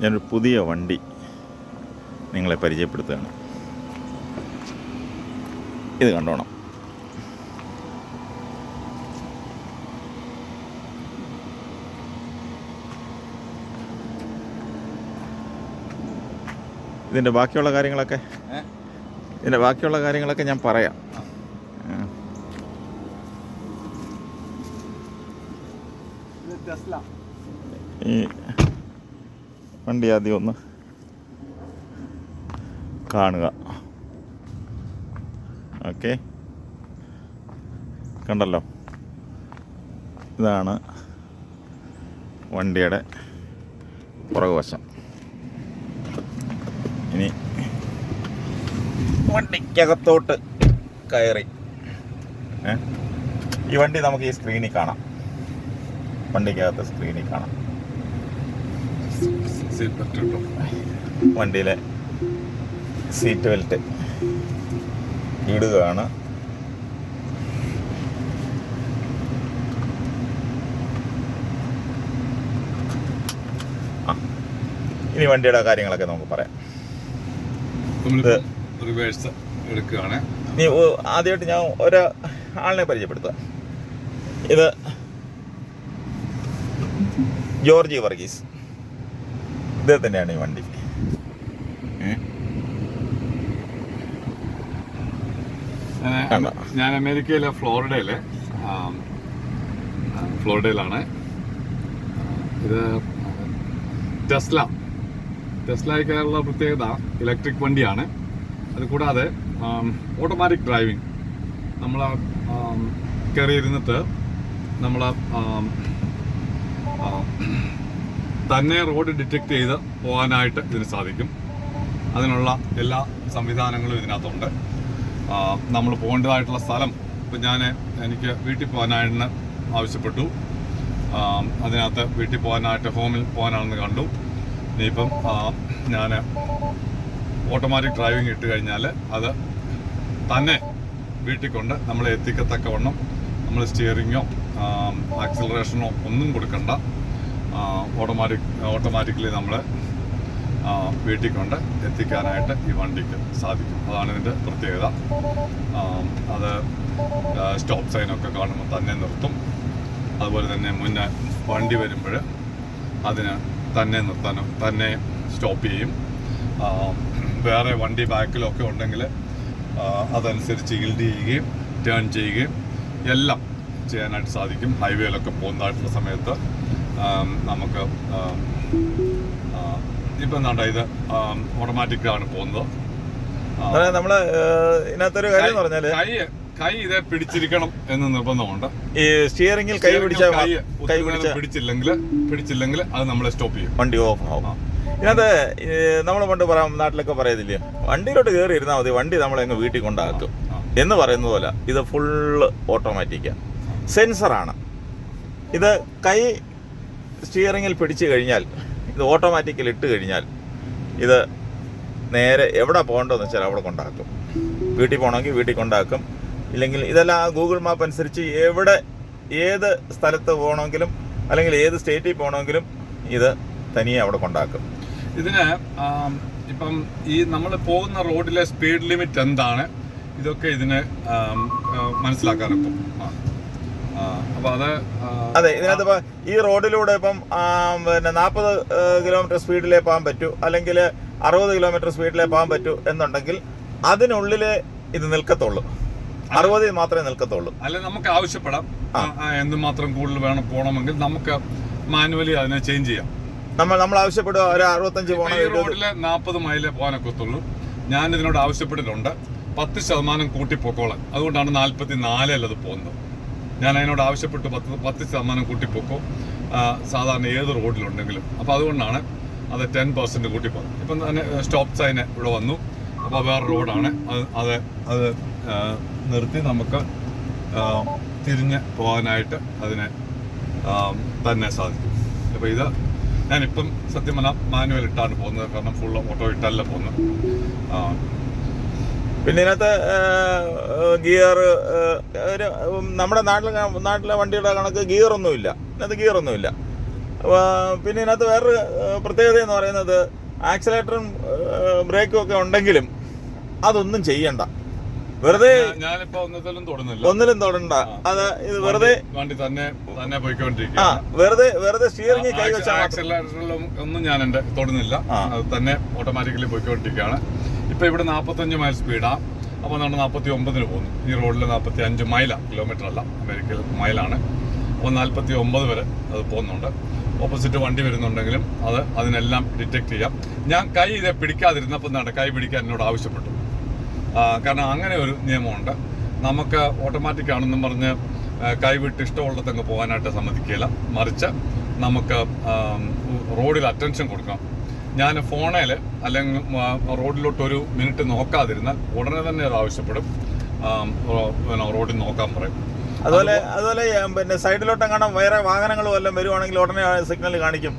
ഞാനൊരു പുതിയ വണ്ടി നിങ്ങളെ പരിചയപ്പെടുത്തുകയാണ്. ഇത് കണ്ടോണം. ഇതിന്റെ ബാക്കിയുള്ള കാര്യങ്ങളൊക്കെ? ഇതിന്റെ ബാക്കിയുള്ള കാര്യങ്ങളൊക്കെ ഞാൻ പറയാം. ഈ വണ്ടി ആദ്യം ഒന്ന് കാണുക. ഓക്കെ. കണ്ടല്ലോ. ഇതാണ് വണ്ടിയുടെ പുറകുവശം. ഇനി വണ്ടിക്കകത്തോട്ട് കയറി. ഈ വണ്ടി നമുക്ക് ഈ സ്ക്രീനിൽ കാണാം. വണ്ടിക്കകത്ത് സ്ക്രീനിൽ കാണാം. സീറ്റ് ബെൽറ്റ് ഉണ്ടോ വണ്ടിയിലെ സീറ്റ് ബെൽറ്റ് ഇടുകയാണ്. ഇനി വണ്ടിയുടെ കാര്യങ്ങളൊക്കെ നമുക്ക് പറയാം. നമ്മളിപ്പോൾ റിവേഴ്സ് എടുക്കുകയാണ്. നീ ഓ- ആദ്യമായിട്ട് ഞാൻ ഒരു ആളിനെ പരിചയപ്പെടുത്താം ഇത് ജോർജി വർഗീസ്. ഇത് തന്നെയാണ് ഈ വണ്ടി. ഞാൻ- അമേരിക്കയിലെ ഫ്ലോറിഡയിലെ ഫ്ലോറിഡയിലാണ്. ഇത് ടെസ്ല. ടെസ്ലയ്ക്കുള്ള പ്രത്യേകത ഇലക്ട്രിക് വണ്ടിയാണ്. അത് കൂടാതെ ഓട്ടോമാറ്റിക് ഡ്രൈവിംഗ്. നമ്മൾ കയറിയിരുന്നിട്ട് നമ്മൾ തന്നെ റോഡ് ഡിറ്റക്ട് ചെയ്ത് പോകാനായിട്ട് ഇതിന് സാധിക്കും. അതിനുള്ള എല്ലാ സംവിധാനങ്ങളും ഇതിനകത്തുണ്ട്. നമ്മൾ പോകേണ്ടതായിട്ടുള്ള സ്ഥലം ഇപ്പം ഞാൻ എനിക്ക് വീട്ടിൽ പോകാനായിട്ട് ആവശ്യപ്പെട്ടു. അതിനകത്ത് വീട്ടിൽ പോകാനായിട്ട് ഹോമിൽ പോകാനാണെന്ന് കണ്ടു. ഇനിയിപ്പം ഞാൻ ഓട്ടോമാറ്റിക് ഡ്രൈവിംഗ് ഇട്ട് കഴിഞ്ഞാൽ അത് തന്നെ വീട്ടിൽ കൊണ്ട് നമ്മളെ എത്തിക്കത്തക്കവണ്ണം നമ്മൾ സ്റ്റിയറിങ്ങോ ആക്സിലറേഷനോ ഒന്നും കൊടുക്കണ്ട. ഓട്ടോമാറ്റിക് ഓട്ടോമാറ്റിക്കലി നമ്മൾ വീട്ടിൽ കൊണ്ട് എത്തിക്കാനായിട്ട് ഈ വണ്ടിക്ക് സാധിക്കും. അതാണ് ഇതിന്റെ പ്രത്യേകത. അത് സ്റ്റോപ്പ് സൈനൊക്കെ കാണുമ്പോൾ തന്നെ നിർത്തും. അതുപോലെ തന്നെ മുന്നേ വണ്ടി വരുമ്പോൾ അതിന് തന്നെ നിർത്താനും തന്നെ സ്റ്റോപ്പ് ചെയ്യും. വേറെ വണ്ടി ബാക്കിലൊക്കെ ഉണ്ടെങ്കിൽ അതനുസരിച്ച് ഈൽഡ് ചെയ്യുകയും ടേൺ ചെയ്യുകയും എല്ലാം ചെയ്യാനായിട്ട് സാധിക്കും. ഹൈവേയിലൊക്കെ പോകുന്നതായിട്ടുള്ള സമയത്ത് നമുക്ക് ഇപ്പം എന്താണ്ട ഇത് ഓട്ടോമാറ്റിക്കാണ് പോകുന്നത്. നമ്മൾ ഇതിനകത്തൊരു കാര്യം എന്ന് പറഞ്ഞാൽ കൈ കൈ ഇതേ പിടിച്ചിരിക്കണം എന്ന് നിർബന്ധമുണ്ട്. ഈ സ്റ്റിയറിംഗിൽ കൈ പിടിച്ചാൽ കൈ പിടിച്ച പിടിച്ചില്ലെങ്കിൽ പിടിച്ചില്ലെങ്കിൽ അത് നമ്മളെ സ്റ്റോപ്പ് ചെയ്യും. വണ്ടി ഓഫ് ആവും. ഇതിനകത്ത് നമ്മൾ പണ്ട് പറയാം നാട്ടിലൊക്കെ പറയത്തില്ലേ വണ്ടിയിലോട്ട് കയറി ഇരുന്നാൽ മതി വണ്ടി നമ്മളെ അങ്ങ് വീട്ടിൽ കൊണ്ടാക്കും. എന്ന് പറയുന്ന പോലെ ഇത് ഫുള്ള് ഓട്ടോമാറ്റിക്കാണ് സെൻസറാണ് ഇത് കൈ സ്റ്റിയറിങ്ങിൽ പിടിച്ചു കഴിഞ്ഞാൽ ഇത് ഓട്ടോമാറ്റിക്കലി ഇട്ട് കഴിഞ്ഞാൽ ഇത് നേരെ എവിടെ പോകേണ്ടതെന്ന് വെച്ചാൽ അവിടെ കൊണ്ടാക്കും. വീട്ടിൽ പോകണമെങ്കിൽ വീട്ടിൽ കൊണ്ടാക്കും. ഇല്ലെങ്കിൽ ഇതെല്ലാം ഗൂഗിൾ മാപ്പ് അനുസരിച്ച് എവിടെ ഏത് സ്ഥലത്ത് പോകണമെങ്കിലും അല്ലെങ്കിൽ ഏത് സ്റ്റേറ്റിൽ പോകണമെങ്കിലും ഇത് തനിയെ അവിടെ കൊണ്ടാക്കും. ഇതിന് ആം, ഇപ്പം ഈ നമ്മൾ പോകുന്ന റോഡിലെ സ്പീഡ് ലിമിറ്റ് എന്താണ്? ഇതൊക്കെ ഇതിന് ആം, അത് അതെ ഇതിനകത്ത് ഇപ്പൊ ഈ റോഡിലൂടെ ഇപ്പം പിന്നെ നാൽപ്പത് കിലോമീറ്റർ സ്പീഡിലേ പോകാൻ പറ്റൂ അല്ലെങ്കിൽ അറുപത് കിലോമീറ്റർ സ്പീഡിലേ പോകാൻ പറ്റൂ എന്നുണ്ടെങ്കിൽ അതിനുള്ളിലെ ഇത് നിൽക്കത്തുള്ളൂ. അറുപതിൽ മാത്രമേ നിൽക്കത്തുള്ളൂ. അല്ലെ നമുക്ക് ആവശ്യപ്പെടാം. എന്തുമാത്രം കൂടുതൽ വേണം പോകണമെങ്കിൽ നമുക്ക് മാനുവലി അതിനെ ചേഞ്ച് ചെയ്യാം. നമ്മൾ നമ്മൾ ആവശ്യപ്പെടുക ഒരു അറുപത്തഞ്ച് പോകണം ഈ റോഡിൽ നാൽപ്പത് മൈലേ പോകാനൊക്കത്തുള്ളൂ. ഞാൻ ഇതിനോട് ആവശ്യപ്പെട്ടിട്ടുണ്ട് പത്ത് ശതമാനം കൂട്ടി പൊക്കോളാം അതുകൊണ്ടാണ് നാൽപ്പത്തി നാലിലത് പോകുന്നത്. ഞാൻ അതിനോട് ആവശ്യപ്പെട്ട് പത്ത് പത്ത് ശതമാനം കൂട്ടിപ്പോക്കോ. പൊക്കോ സാധാരണ ഏത് റോഡിലുണ്ടെങ്കിലും. അപ്പോൾ അതുകൊണ്ടാണ് അത് ടെൻ പെർസെന്റ് കൂട്ടി പോകുന്നത് ഇപ്പം തന്നെ സ്റ്റോപ്പ് സൈന് ഇവിടെ വന്നു. അപ്പോൾ വേറെ റോഡാണ്. അത് അത് അത് നിർത്തി നമുക്ക് തിരിഞ്ഞ് പോകാനായിട്ട് അതിനെ തന്നെ സാധിക്കും. അപ്പോൾ ഇത് ഞാനിപ്പം സത്യം പറഞ്ഞാൽ മാനുവൽ ഇട്ടാണ് പോകുന്നത്. കാരണം ഫുൾ ഓട്ടോ ഇട്ടല്ല പോകുന്നത്. പിന്നെ ഇതിനകത്ത് ഗിയർ ഒരു നമ്മുടെ നാട്ടിലെ നാട്ടിലെ വണ്ടിയുടെ കണക്ക് ഗിയർ ഒന്നുമില്ല ഇതിനകത്ത് ഗിയർ ഒന്നുമില്ല ആ, പിന്നെ ഇതിനകത്ത് വേറൊരു പ്രത്യേകത എന്ന് പറയുന്നത് ആക്സിലേറ്ററും ബ്രേക്കും ഒക്കെ ഉണ്ടെങ്കിലും അതൊന്നും ചെയ്യണ്ട. വെറുതെ ഒന്നിലും തൊടണ്ട. അത് ഇത് വെറുതെ വണ്ടി തന്നെ തന്നെ ആ വെറുതെ വെറുതെ സ്റ്റിയറിംഗ് കൈവച്ചാൽ വെച്ചാൽ ഒന്നും ഞാൻ എന്റെ തൊടുന്നില്ല അത് തന്നെ ഓട്ടോമാറ്റിക്കലി പോയിക്കൊണ്ടിരിക്കുകയാണ്. ഇപ്പൊ ഇവിടെ നാൽപ്പത്തഞ്ച് മൈൽ സ്പീഡാ അപ്പോൾ നമ്മൾ നാൽപ്പത്തി ഒമ്പതിന് പോകുന്നു. ഈ റോഡിൽ നാൽപ്പത്തി അഞ്ച് മൈലാണ് കിലോമീറ്റർ അല്ല അമേരിക്കയിൽ മൈലാണ് അപ്പോൾ നാൽപ്പത്തി ഒമ്പത് വരെ അത് പോകുന്നുണ്ട്. ഓപ്പോസിറ്റ് വണ്ടി വരുന്നുണ്ടെങ്കിലും അത് അതിനെല്ലാം ഡിറ്റക്ട് ചെയ്യാം. ഞാൻ കൈ ഇതേ പിടിക്കാതിരുന്നപ്പോൾ എന്താണ് കൈ പിടിക്കാൻ എന്നോട് ആവശ്യപ്പെട്ടു. കാരണം അങ്ങനെ ഒരു നിയമമുണ്ട്. നമുക്ക് ഓട്ടോമാറ്റിക് ആണെന്നും പറഞ്ഞ് കൈ കൈവിട്ട് ഇഷ്ടമുള്ളതങ്ങ് പോകാനായിട്ട് സമ്മതിക്കില്ല മറിച്ച് നമുക്ക് റോഡിൽ അറ്റൻഷൻ കൊടുക്കണം. ഞാൻ ഫോണിൽ അല്ലെങ്കിൽ റോഡിലോട്ട് ഒരു മിനിറ്റ് നോക്കാതിരുന്നാൽ ഉടനെ തന്നെ അത് ആവശ്യപ്പെടും. പിന്നെ റോഡിൽ നോക്കാൻ പറയും. അതുപോലെ അതുപോലെ പിന്നെ സൈഡിലോട്ട് കാണാൻ വേറെ വാഹനങ്ങൾ വല്ലതും വരുവാണെങ്കിൽ ഉടനെ സിഗ്നൽ കാണിക്കും.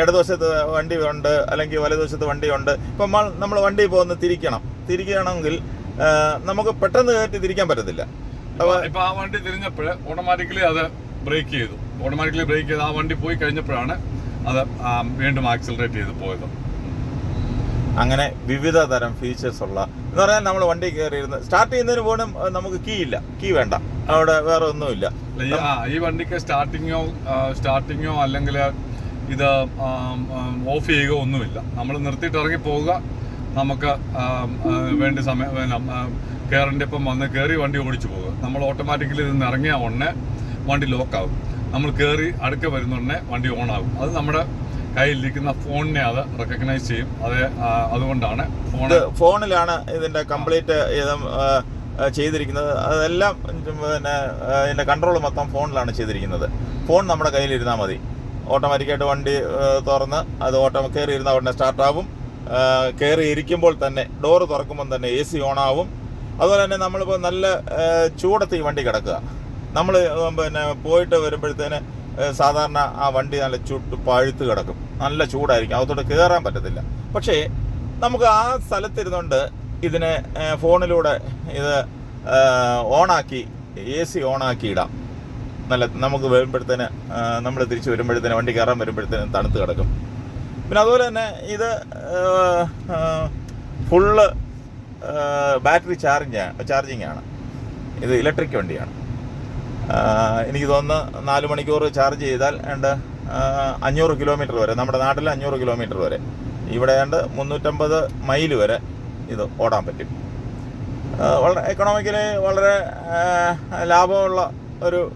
ഇടതുവശത്ത് വണ്ടി ഉണ്ട് അല്ലെങ്കിൽ വലതുവശത്ത് വണ്ടി ഉണ്ട്. ഇപ്പം നമ്മൾ വണ്ടി പോകുന്ന തിരിക്കണം. തിരിക്കണമെങ്കിൽ നമുക്ക് പെട്ടെന്ന് കയറ്റി തിരിക്കാൻ പറ്റത്തില്ല. ഇപ്പൊ ഇപ്പൊ ആ വണ്ടി തിരിഞ്ഞപ്പോൾ ഓട്ടോമാറ്റിക്കലി അത് ബ്രേക്ക് ചെയ്തു. ഓട്ടോമാറ്റിക്കലി ബ്രേക്ക് ചെയ്ത് ആ വണ്ടി പോയി കഴിഞ്ഞപ്പോഴാണ് അത് വീണ്ടും ആക്സിലറേറ്റ് ചെയ്ത് പോയത്. അങ്ങനെ വിവിധ തരം ഫീച്ചേഴ്സ് ഉള്ള എന്ന് പറഞ്ഞാൽ നമ്മൾ വണ്ടി കയറിയിരുന്ന് സ്റ്റാർട്ട് ചെയ്യുന്നതിന് പോലും നമുക്ക് കീ ഇല്ല. കീ വേണ്ട. അവിടെ വേറെ ഒന്നുമില്ല. ഈ- വണ്ടിക്ക് സ്റ്റാർട്ടിങ്ങോ സ്റ്റാർട്ടിങ്ങോ അല്ലെങ്കിൽ ഇത് ഓഫ് ചെയ്യുക ഒന്നുമില്ല. നമ്മൾ നിർത്തിയിട്ട് ഇറങ്ങി പോവുക. നമുക്ക് വേണ്ട സമയം കയറിന്റെ ഇപ്പം വന്ന് കയറി വണ്ടി ഓടിച്ചു പോകുക നമ്മൾ ഓട്ടോമാറ്റിക്കലി ഇതിൽ നിന്ന് ഇറങ്ങിയ ഉടനെ വണ്ടി ലോക്കാവും നമ്മൾ കയറി അടുക്ക വരുന്നുടനെ വണ്ടി ഓൺ ആകും. അത് നമ്മുടെ കയ്യിലിരിക്കുന്ന ഫോണിനെ അത് റെക്കഗ്നൈസ് ചെയ്യും. അത് അതുകൊണ്ടാണ് ഫോൺ ഫോണിലാണ് ഇതിന്റെ കംപ്ലീറ്റ് ചെയ്തിരിക്കുന്നത്. അതെല്ലാം പിന്നെ ഇതിന്റെ കൺട്രോൾ മൊത്തം ഫോണിലാണ് ചെയ്തിരിക്കുന്നത്. ഫോൺ നമ്മുടെ കയ്യിലിരുന്നാൽ മതി. ഓട്ടോമാറ്റിക്കായിട്ട് വണ്ടി തുറന്ന് അത് ഓട്ടോ കയറി ഇരുന്ന ഉടനെ സ്റ്റാർട്ടാവും കയറി ഇരിക്കുമ്പോൾ തന്നെ ഡോറ് തുറക്കുമ്പോൾ തന്നെ എ സി ഓണാവും അതുപോലെ തന്നെ നമ്മളിപ്പോൾ നല്ല ചൂടത്ത് ഈ വണ്ടി കിടക്കുക. നമ്മൾ പിന്നെ പോയിട്ട് വരുമ്പോഴത്തേന് സാധാരണ ആ വണ്ടി നല്ല ചുട്ട് പഴുത്ത് കിടക്കും. നല്ല ചൂടായിരിക്കും. അകത്തോട്ട് കയറാൻ പറ്റത്തില്ല. പക്ഷേ നമുക്ക് ആ സ്ഥലത്തിരുന്നുകൊണ്ട് ഇതിനെ ഫോണിലൂടെ ഇത് ഓണാക്കി എ സി ഓണാക്കി ഇടാം നല്ല നമുക്ക് വരുമ്പോഴത്തേന് നമ്മൾ തിരിച്ച് വരുമ്പോഴത്തേന് വണ്ടി കയറാൻ വരുമ്പോഴത്തേന് തണുത്ത് കിടക്കും. പിന്നെ അതുപോലെ തന്നെ ഇത് ഫുള്ള് ബാറ്ററി ചാർജ് ചാർജിങ് ആണ് ഇത് ഇലക്ട്രിക് വണ്ടിയാണ്. എനിക്ക് തോന്നുന്നു നാല് മണിക്കൂർ ചാർജ് ചെയ്താൽ ഏണ്ട് അഞ്ഞൂറ് കിലോമീറ്റർ വരെ നമ്മുടെ നാട്ടിൽ അഞ്ഞൂറ് കിലോമീറ്റർ വരെ. ഇവിടെ ഏണ്ട് മുന്നൂറ്റമ്പത് മൈൽ വരെ ഇത് ഓടാൻ പറ്റും. വളരെ എക്കണോമിക്കലി വളരെ ലാഭമുള്ള ഒരു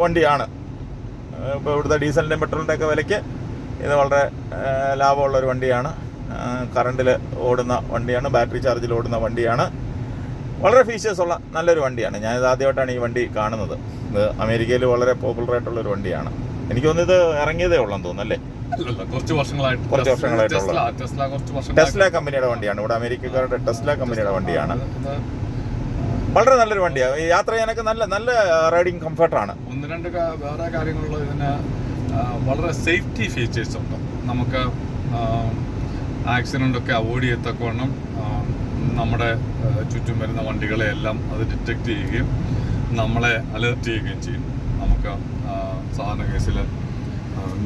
വണ്ടിയാണ്. ഇപ്പോൾ ഇവിടുത്തെ ഡീസലിന്റെയും പെട്രോളിന്റെ ഒക്കെ വിലയ്ക്ക് ഇത് വളരെ ലാഭമുള്ള ഒരു വണ്ടിയാണ്. കറണ്ടിൽ ഓടുന്ന വണ്ടിയാണ് ബാറ്ററി ചാർജിൽ ഓടുന്ന വണ്ടിയാണ്. വളരെ ഫീച്ചേഴ്സ് ഉള്ള നല്ലൊരു വണ്ടിയാണ്. ഞാനിത് ആദ്യമായിട്ടാണ് ഈ വണ്ടി കാണുന്നത്. ഇത് അമേരിക്കയിൽ വളരെ പോപ്പുലർ ആയിട്ടുള്ള ഒരു വണ്ടിയാണ്. എനിക്ക് തോന്നുന്നത് ഇറങ്ങിയതേ ഉള്ളെന്ന് തോന്നുന്നു അല്ലേ? കുറച്ച് വർഷങ്ങളായിട്ട് കുറച്ച് വർഷങ്ങളായിട്ടുള്ള. ടെസ്ല കമ്പനിയുടെ വണ്ടിയാണ്. ഇവിടെ അമേരിക്കക്കാരുടെ ടെസ്ല കമ്പനിയുടെ വണ്ടിയാണ്. വളരെ നല്ലൊരു വണ്ടിയാണ് ഈ യാത്ര ചെയ്യാനൊക്കെ നല്ല നല്ല റൈഡിങ് കംഫർട്ടാണ് ഒന്ന് രണ്ട് വേറെ കാര്യങ്ങളുള്ള ഇതിന് വളരെ സേഫ്റ്റി ഫീച്ചേഴ്സ് ഉണ്ട്. നമുക്ക് ആക്സിഡന്റ് ഒക്കെ അവോയ്ഡ് ചെയ്യത്തക്കവണ്ണം നമ്മുടെ ചുറ്റും വരുന്ന വണ്ടികളെ എല്ലാം അത് ഡിറ്റക്റ്റ് ചെയ്യുകയും നമ്മളെ അലേർട്ട് ചെയ്യുകയും ചെയ്യും. നമുക്ക് സാധാരണ കേസിൽ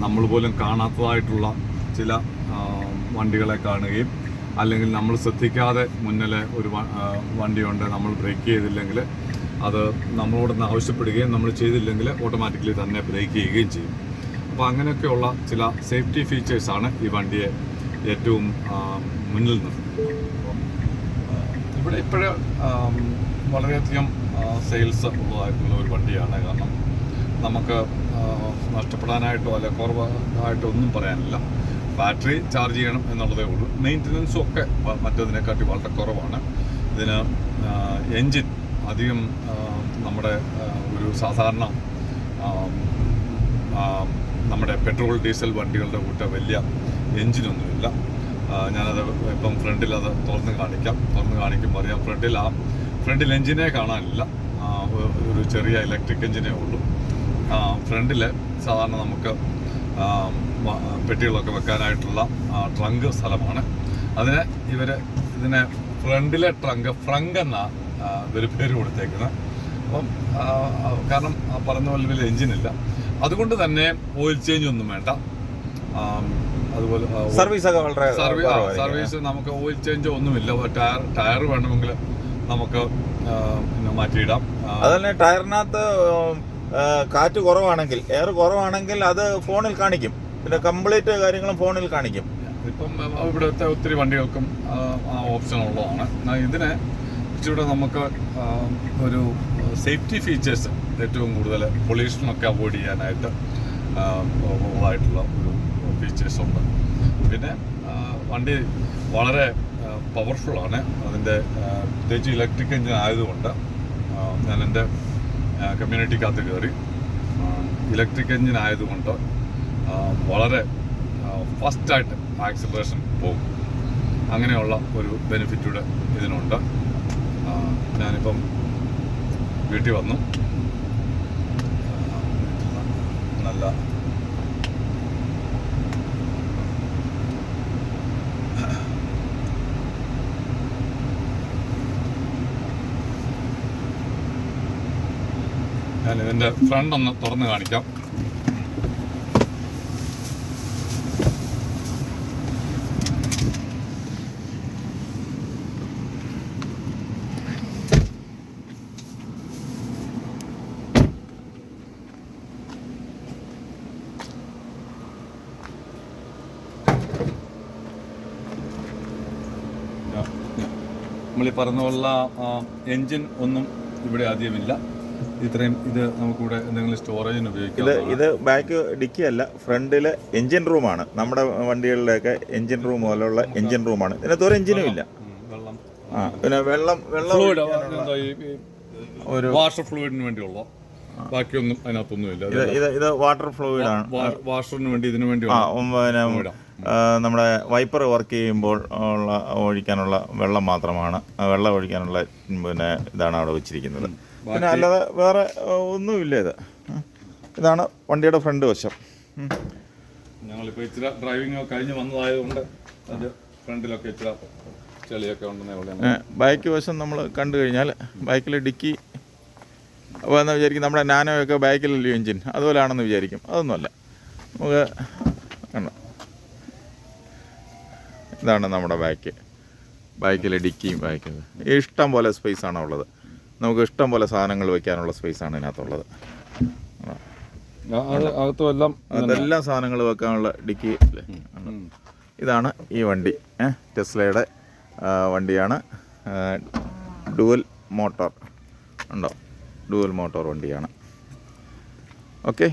നമ്മൾ പോലും കാണാത്തതായിട്ടുള്ള ചില വണ്ടികളെ കാണുകയും അല്ലെങ്കിൽ നമ്മൾ ശ്രദ്ധിക്കാതെ മുന്നിലെ ഒരു വണ്ടിയുണ്ട് നമ്മൾ ബ്രേക്ക് ചെയ്തില്ലെങ്കിൽ അത് നമ്മളോടൊന്ന് ആവശ്യപ്പെടുകയും നമ്മൾ ചെയ്തില്ലെങ്കിൽ ഓട്ടോമാറ്റിക്കലി തന്നെ ബ്രേക്ക് ചെയ്യുകയും ചെയ്യും. അപ്പോൾ അങ്ങനെയൊക്കെയുള്ള ചില സേഫ്റ്റി ഫീച്ചേഴ്സാണ് ഈ വണ്ടിയെ ഏറ്റവും മുന്നിൽ നിർത്തുന്നത് ഇവിടെ ഇപ്പോഴും വളരെയധികം സെയിൽസ് ഉള്ളതായിട്ടുള്ള ഒരു വണ്ടിയാണ്. കാരണം നമുക്ക് നഷ്ടപ്പെടാനായിട്ടോ അല്ലെ കുറവായിട്ടോ ഒന്നും പറയാനില്ല. ബാറ്ററി ചാർജ് ചെയ്യണം എന്നുള്ളതേ ഉള്ളൂ. മെയിന്റനൻസും ഒക്കെ മറ്റതിനെക്കാട്ടി വളരെ കുറവാണ്. ഇതിന് എൻജിൻ അധികം നമ്മുടെ ഒരു സാധാരണ നമ്മുടെ പെട്രോൾ ഡീസൽ വണ്ടികളുടെ കൂട്ട വലിയ എൻജിനൊന്നുമില്ല ഞാനത് ഇപ്പം ഫ്രണ്ടിൽ അത് തുറന്ന് കാണിക്കാം. തുറന്ന് കാണിക്കുമ്പോൾ അറിയാം ഫ്രണ്ടിൽ ആ ഫ്രണ്ടിൽ എഞ്ചിനെ കാണാനില്ല. ഒരു ചെറിയ ഇലക്ട്രിക് എഞ്ചിനെ ഉള്ളൂ. ഫ്രണ്ടിൽ സാധാരണ നമുക്ക് പെട്ടികളൊക്കെ വെക്കാനായിട്ടുള്ള ട്രങ്ക് സ്ഥലമാണ്. അതിന് ഇവർ ഇതിനെ ഫ്രണ്ടിലെ ട്രങ്ക് ഫ്രങ്ക് എന്ന ഒരു പേര് കൊടുത്തേക്കുന്നത് അപ്പം കാരണം പറഞ്ഞ പോലെ വലിയ എഞ്ചിനില്ല. അതുകൊണ്ട് തന്നെ ഓയിൽ ചേഞ്ച് ഒന്നും വേണ്ട. അതുപോലെ സർവീസ് ഒക്കെ വളരെ. സർവീസ് നമുക്ക് ഓയിൽ ചേഞ്ച് ഒന്നുമില്ല. ടയർ ടയർ വേണമെങ്കിൽ നമുക്ക് പിന്നെ മാറ്റിയിടാം. അതല്ലേ ടയറിനകത്ത് കാറ്റ് കുറവാണെങ്കിൽ എയർ കുറവാണെങ്കിൽ അത് ഫോണിൽ കാണിക്കും. പിന്നെ കംപ്ലീറ്റ് കാര്യങ്ങളും ഫോണിൽ കാണിക്കും. ഇപ്പം ഇവിടുത്തെ ഒത്തിരി വണ്ടികൾക്കും ആ, ഓപ്ഷൻ ഉള്ളതാണ്. എന്നാൽ ഇതിന് ഇച്ചിരി നമുക്ക് ഒരു സേഫ്റ്റി ഫീച്ചേഴ്സ് ഏറ്റവും കൂടുതൽ പൊല്യൂഷനൊക്കെ അവോയ്ഡ് ചെയ്യാനായിട്ട് ഉള്ളതായിട്ടുള്ള ഒരു ഫീച്ചേഴ്സ് ഉണ്ട് പിന്നെ വണ്ടി വളരെ പവർഫുള്ളാണ് അതിന്റെ പ്രത്യേകിച്ച് ഇലക്ട്രിക് എഞ്ചിൻ ആയതുകൊണ്ട് ഞാൻ എന്റെ കമ്മ്യൂണിറ്റിക്കകത്ത് കയറി ഇലക്ട്രിക് എഞ്ചിൻ ആയതുകൊണ്ട് വളരെ ഫസ്റ്റായിട്ട് ആക്സിലറേഷൻ പോകും. അങ്ങനെയുള്ള ഒരു ബെനിഫിറ്റൂടെ ഇതിനുണ്ട്. ഞാനിപ്പം വീട്ടിൽ വന്നു. നല്ല ഞാൻ ഇതിന്റെ ഫ്രണ്ട് ഒന്ന് തുറന്ന് കാണിക്കാം. നമ്മൾ ഈ പറഞ്ഞ പോലുള്ള എൻജിൻ ഒന്നും ഇവിടെ അധികമില്ല ഇത്രയും ഇത് നമുക്കിവിടെ എന്തെങ്കിലും സ്റ്റോറേജിന് ഇത് ഉപയോഗിക്കാം ഇത് ബാക്ക് ഡിക്കി അല്ല ഫ്രണ്ടിൽ എഞ്ചിൻ റൂമാണ് നമ്മുടെ വണ്ടികളിലൊക്കെ എഞ്ചിൻ റൂം പോലുള്ള എഞ്ചിൻ റൂമാണ് ഇതിനകത്ത് ഒരു എഞ്ചിനും ഇല്ല. ആ പിന്നെ വെള്ളം വെള്ളം ഒരു ഫ്ലൂയിഡിന് വേണ്ടിയുള്ള. ബാക്കിയൊന്നും അതിനകത്തൊന്നുമില്ല ഇത് ഇത് ഇത് വാട്ടർ ഫ്ലൂയിഡ് ആണ്. വാഷറിന് വേണ്ടി ഇതിനു വേണ്ടി പിന്നെ നമ്മുടെ വൈപ്പർ വർക്ക് ചെയ്യുമ്പോൾ ഉള്ള ഒഴിക്കാനുള്ള വെള്ളം മാത്രമാണ്. വെള്ളം ഒഴിക്കാനുള്ള പിന്നെ ഇതാണ് അവിടെ വെച്ചിരിക്കുന്നത്. പിന്നെ അല്ലാതെ വേറെ ഒന്നുമില്ല ഇത്. ഇതാണ് വണ്ടിയുടെ ഫ്രണ്ട് വശം. ഞങ്ങളിപ്പോൾ ഇച്ചിരി ഡ്രൈവിംഗ് കഴിഞ്ഞ് വന്നതായതുകൊണ്ട് അത് ഫ്രണ്ടിലൊക്കെ ഇച്ചിരി ചെളിയൊക്കെ ഉണ്ടെന്നേ ഉള്ളൂ ബൈക്ക് വശം നമ്മൾ കണ്ടു കഴിഞ്ഞാൽ ബൈക്കിൽ ഡിക്കി. അപ്പോൾ എന്ന് വിചാരിക്കും നമ്മുടെ നാനോയൊക്കെ ബൈക്കിലല്ലോ എഞ്ചിൻ അതുപോലെയാണെന്ന് വിചാരിക്കും. അതൊന്നുമല്ല. നമുക്ക് കണ്ടോ? ഇതാണ് നമ്മുടെ ബാക്ക് ബൈക്കിൽ ഡിക്കിയും ബാക്കിൽ ഇഷ്ടം പോലെ സ്പേസ് ആണ് ഉള്ളത് നമുക്ക് ഇഷ്ടം പോലെ സാധനങ്ങൾ വെക്കാനുള്ള സ്പേസ് ആണ് ഇതിനകത്തുള്ളത്. അകത്തും എല്ലാം അതെല്ലാം സാധനങ്ങൾ വെക്കാനുള്ള ഡിക്കി ഇതാണ് ഈ വണ്ടി. ടെസ്ലയുടെ വണ്ടിയാണ്. Dual motor. ഉണ്ടോ? ഡുവൽ മോട്ടോർ വണ്ടിയാണ്. ഓക്കെ.